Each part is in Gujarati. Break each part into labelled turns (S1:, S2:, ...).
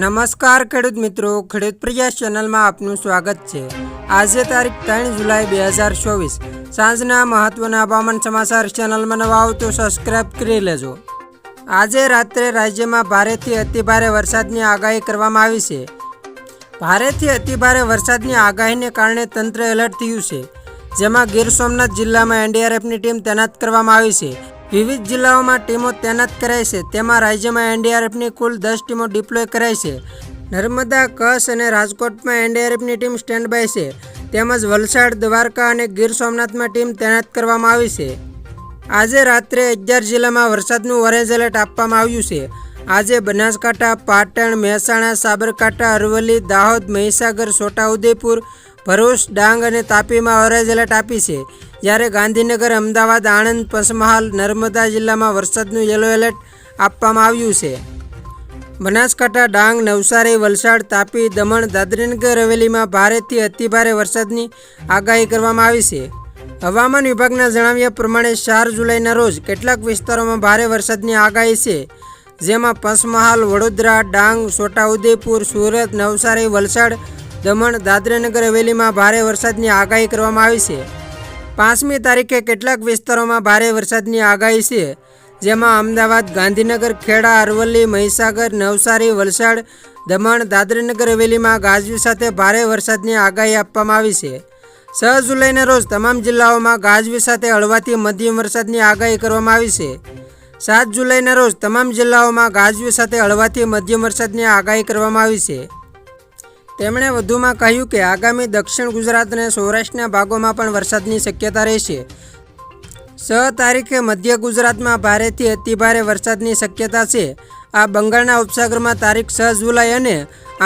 S1: નમસ્કાર ખેડૂત મિત્રો, ખેડૂત પ્રજા ચેનલમાં આપનું સ્વાગત છે. આજે તારીખ ત્રણ જુલાઈ બે હજાર ચોવીસ. સાંજના મહત્વના હવામાન સમાચાર ચેનલમાં નવા આવો તો સબસ્ક્રાઇબ કરી લેજો. આજે રાત્રે રાજ્યમાં ભારેથી અતિભારે વરસાદની આગાહી કરવામાં આવી છે. ભારેથી અતિભારે વરસાદની આગાહીને કારણે તંત્ર એલર્ટ થયું છે. જેમાં ગીર સોમનાથ જિલ્લામાં એનડીઆરએફની ટીમ તૈનાત કરવામાં આવી છે. વિવિધ જિલ્લાઓમાં ટીમો તૈનાત કરાઈ છે. તેમાં રાજ્યમાં એનડીઆરએફની કુલ દસ ટીમો ડિપ્લોય કરાઈ છે. નર્મદા, કચ્છ અને રાજકોટમાં એનડીઆરએફની ટીમ સ્ટેન્ડ બાય છે. તેમજ વલસાડ, દ્વારકા અને ગીર સોમનાથમાં ટીમ તૈનાત કરવામાં આવી છે. આજે રાત્રે અગિયાર જિલ્લામાં વરસાદનું ઓરેન્જ એલર્ટ આપવામાં આવ્યું છે. આજે બનાસકાંઠા, પાટણ, મહેસાણા, સાબરકાંઠા, અરવલ્લી, દાહોદ, મહીસાગર, છોટાઉદેપુર, ભરૂચ, ડાંગ અને તાપીમાં ઓરેન્જ એલર્ટ આપી છે. જ્યારે ગાંધીનગર, અમદાવાદ, આણંદ, પંચમહાલ, નર્મદા જિલ્લામાં વરસાદનું યલો એલર્ટ આપવામાં આવ્યું છે. બનાસકાંઠા, ડાંગ, નવસારી, વલસાડ, તાપી, દમણ, દાદરીનગર હવેલીમાં ભારેથી અતિભારે વરસાદની આગાહી કરવામાં આવી છે. હવામાન વિભાગના જણાવ્યા પ્રમાણે ચાર જુલાઈના રોજ કેટલાક વિસ્તારોમાં ભારે વરસાદની આગાહી છે, જેમાં પંચમહાલ, વડોદરા, ડાંગ, છોટાઉદેપુર, સુરત, નવસારી, વલસાડ, દમણ, દાદરાનગર હવેલીમાં ભારે વરસાદની આગાહી કરવામાં આવી છે. પાંચમી તારીખે કેટલાક વિસ્તારોમાં ભારે વરસાદની આગાહી છે, જેમાં અમદાવાદ, ગાંધીનગર, ખેડા, અરવલ્લી, મહીસાગર, નવસારી, વલસાડ, દમણ, દાદરાનગર હવેલીમાં ગાજવી સાથે ભારે વરસાદની આગાહી આપવામાં આવી છે. છ જુલાઈના રોજ તમામ જિલ્લાઓમાં ગાજવી સાથે હળવાથી મધ્યમ વરસાદની આગાહી કરવામાં આવી છે. સાત જુલાઈના રોજ તમામ જિલ્લાઓમાં ગાજવી સાથે હળવાથી મધ્યમ વરસાદની આગાહી કરવામાં આવી છે. તેમણે વધુમાં કહ્યું કે આગામી દક્ષિણ ગુજરાત અને સૌરાષ્ટ્રના ભાગોમાં પણ વરસાદની શક્યતા રહેશે. છ તારીખે મધ્ય ગુજરાતમાં ભારેથી અતિભારે વરસાદની શક્યતા છે. આ બંગાળના ઉપસાગરમાં તારીખ છ જુલાઈ અને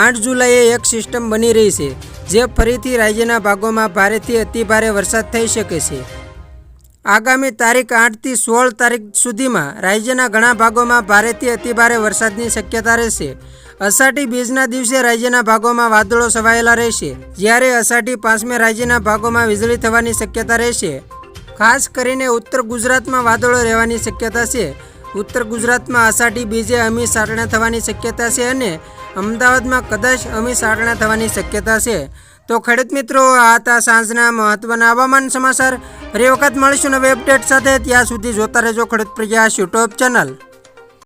S1: આઠ જુલાઈએ એક સિસ્ટમ બની રહી છે, જે ફરીથી રાજ્યના ભાગોમાં ભારેથી અતિભારે વરસાદ થઈ શકે છે. આગામી તારીખ આઠથી સોળ તારીખ સુધીમાં રાજ્યના ઘણા ભાગોમાં ભારેથી અતિભારે વરસાદની શક્યતા રહેશે. અષાઢી બીજના દિવસે રાજ્યના ભાગોમાં વાદળો છવાયેલા રહેશે. જ્યારે અષાઢી પાંચમે રાજ્યના ભાગોમાં વીજળી થવાની શક્યતા રહેશે. ખાસ કરીને ઉત્તર ગુજરાતમાં વાદળો રહેવાની શક્યતા છે. ઉત્તર ગુજરાતમાં અષાઢી બીજે અમી સાટણા થવાની શક્યતા છે અને અમદાવાદમાં કદાચ અમી સાટણા થવાની શક્યતા છે. તો ખેડૂત મિત્રો, આ હતા સાંજના મહત્વના હવામાન સમાચાર. ફરી વખત મળીશું નવી અપડેટ સાથે. ત્યાં સુધી જોતા રહેજો ખેડૂત પ્રજા યુટ્યુબ ચેનલ